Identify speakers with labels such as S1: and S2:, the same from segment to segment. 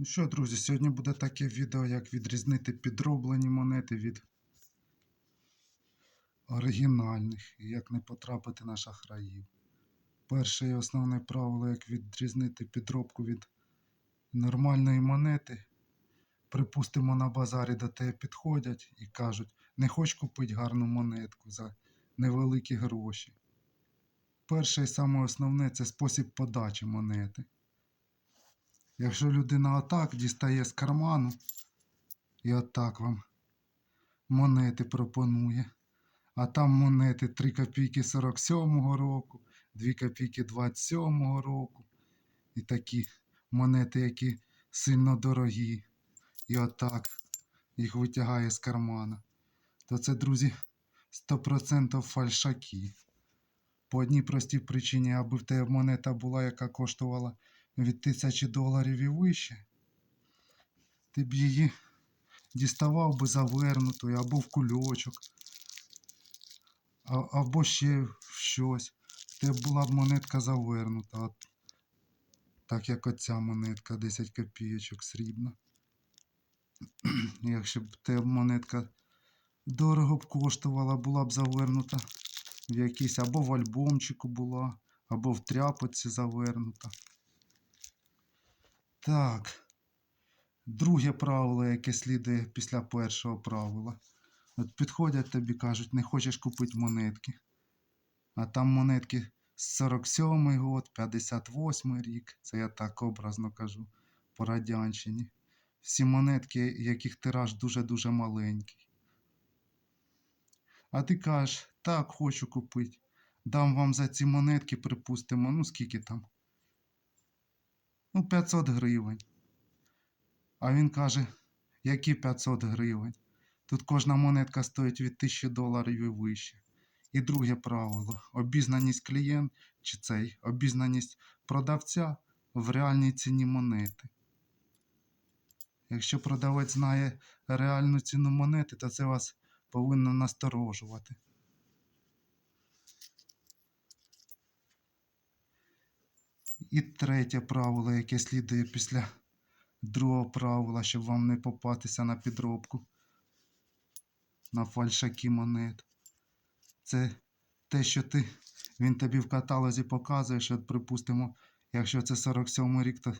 S1: Ну що, друзі, сьогодні буде таке відео, як відрізнити підроблені монети від оригінальних і як не потрапити на шахраїв. Перше і основне правило, як відрізнити підробку від нормальної монети. Припустимо, на базарі до тебе підходять і кажуть, не хоч купити гарну монетку за невеликі гроші. Перше і саме основне це спосіб подачі монети. Якщо людина отак дістає з карману і отак вам монети пропонує, а там монети 3 копійки 47-го року, 2 копійки 27-го року, і такі монети, які сильно дорогі, і отак їх витягає з кармана, то це, друзі, 100% фальшаки. По одній простій причині, аби в тебе монета була, яка коштувала від тисячі доларів і вище, ти б її діставав би завернутою або в кульочок, або ще в щось. Тебе була б монетка завернута, так як оця монетка 10 копійочок срібна. Якщо б тебе монетка дорого б коштувала, була б завернута в якийсь або в альбомчику була, або в тряпочці завернута. Так. Друге правило, яке слідує після першого правила. От підходять тобі, кажуть, не хочеш купити монетки. А там монетки з 47-й год, 58-й рік. Це я так образно кажу по радянщині. Всі монетки, яких тираж дуже-дуже маленький. А ти кажеш, так, хочу купити. Дам вам за ці монетки, припустимо, ну скільки там? Ну, 500 гривень. А він каже, які 500 гривень? Тут кожна монетка стоїть від 1000 доларів і вище. І друге правило: обізнаність клієнт чи цей обізнаність продавця в реальній ціні монети. Якщо продавець знає реальну ціну монети, то це вас повинно насторожувати. І третє правило, яке слідує після другого правила, щоб вам не попатися на підробку, на фальшаки монет. Це те, що ти, він тобі в каталозі показує, що, припустимо, якщо це 47 рік, то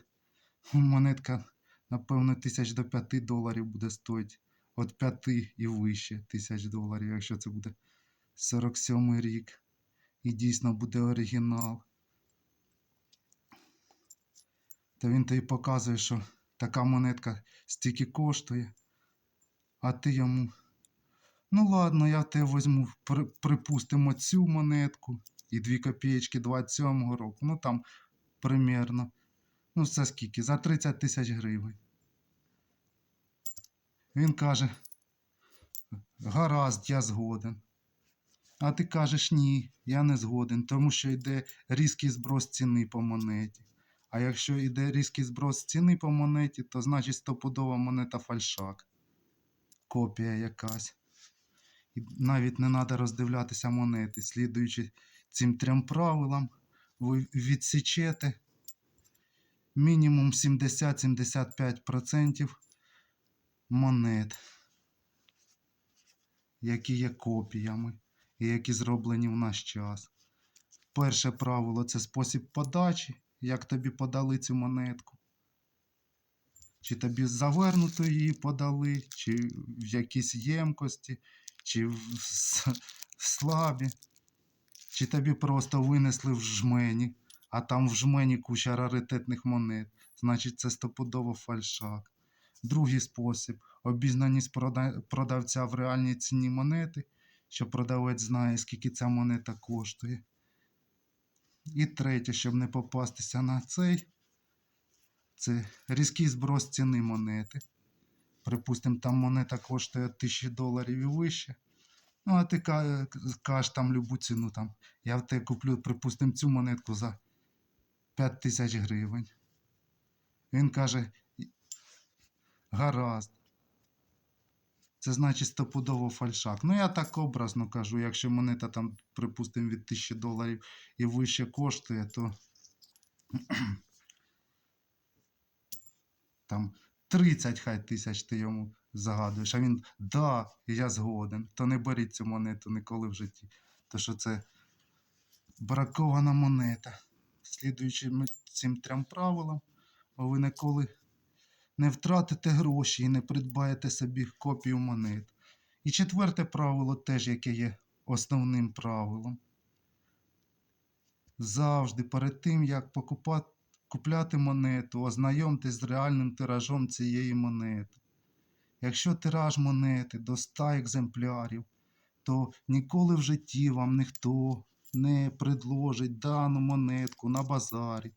S1: монетка, напевно, тисяч до 5 доларів буде стоїти. От 5 і вище тисяч доларів, якщо це буде 47 рік. І дійсно буде оригінал. То він тобі показує, що така монетка стільки коштує, а ти йому. Ну ладно, я тебе візьму, припустимо, цю монетку і 2 копієчки 27-го року. Ну там примерно. Ну, це скільки? За 30 тисяч гривень. Він каже: гаразд, я згоден. А ти кажеш ні, я не згоден, тому що йде різкий зброс ціни по монеті. А якщо йде різкий зброс ціни по монеті, то значить стопудова монета фальшак. Копія якась. І навіть не треба роздивлятися монети. Слідуючи цим трьом правилам, ви відсічете мінімум 70-75% монет, які є копіями і які зроблені в наш час. Перше правило це спосіб подачі, як тобі подали цю монетку. Чи тобі завернуто її подали, чи в якійсь ємкості, чи в слабі, чи тобі просто винесли в жмені, а там в жмені куча раритетних монет. Значить, це стопудово фальшак. Другий спосіб обізнаність прода- продавця в реальній ціні монети, що продавець знає, скільки ця монета коштує. І третє, щоб не попастися на цей, це різкий зброс ціни монети. Припустимо, там монета коштує 1000 доларів і вище. Ну, а ти кажеш там любу ціну. Там. Я в тебе куплю, припустимо, цю монетку за 5 тисяч гривень. Він каже, гаразд. Це значить стопудово фальшак. Ну, я так образно кажу, якщо монета там, припустимо, від 1000 доларів і вище коштує, то там 30 хай тисяч ти йому загадуєш, а він да, я згоден, то не беріть цю монету ніколи в житті. То що це бракована монета. Слідуючи цим трьом правилам, ви ніколи не втратите гроші і не придбаєте собі копію монет. І четверте правило теж, яке є основним правилом. Завжди перед тим, як покупати, купляти монету, ознайомтесь з реальним тиражом цієї монети. Якщо тираж монети до 100 екземплярів, то ніколи в житті вам ніхто не предложить дану монетку на базарі,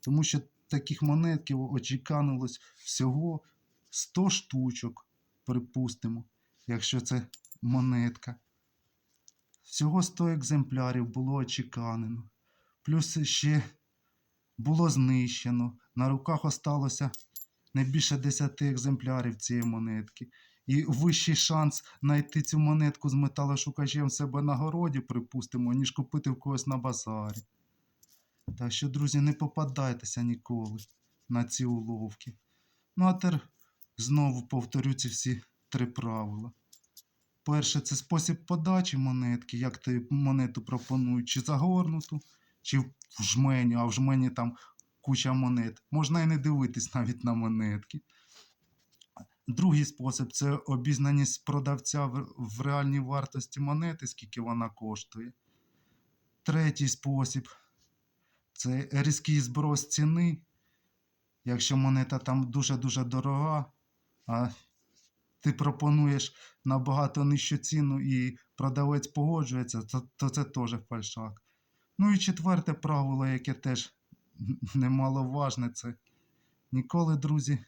S1: тому що таких монетків очіканилось всього 100 штучок, припустимо, якщо це монетка. Всього 100 екземплярів було очіканено. Плюс ще було знищено. На руках осталося не більше 10 екземплярів цієї монетки. І вищий шанс знайти цю монетку з металошукачем в себе на городі, припустимо, ніж купити в когось на базарі. Так що, друзі, не попадайтеся ніколи на ці уловки. Ну, а тепер знову повторю ці всі три правила. Перше, це спосіб подачі монетки, як ти монету пропонують, чи загорнуту, чи в жмені, а в жмені там куча монет. Можна і не дивитись навіть на монетки. Другий спосіб це обізнаність продавця в реальній вартості монети, скільки вона коштує. Третій спосіб це різкий зброс ціни. Якщо монета там дуже-дуже дорога, а ти пропонуєш набагато нижчу ціну і продавець погоджується, то, то це теж фальшак. Ну і четверте правило, яке теж немаловажне, це ніколи, друзі,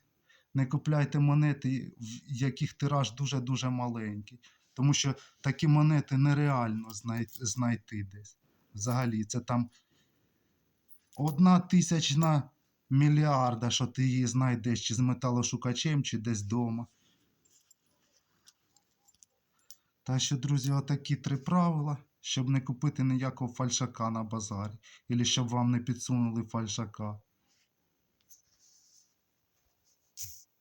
S1: не купляйте монети, в яких тираж дуже-дуже маленький. Тому що такі монети нереально знайти десь. Взагалі, це там одна тисячна мільярда, що ти її знайдеш чи з металошукачем, чи десь вдома. Та що, друзі, отакі три правила, щоб не купити ніякого фальшака на базарі, або щоб вам не підсунули фальшака.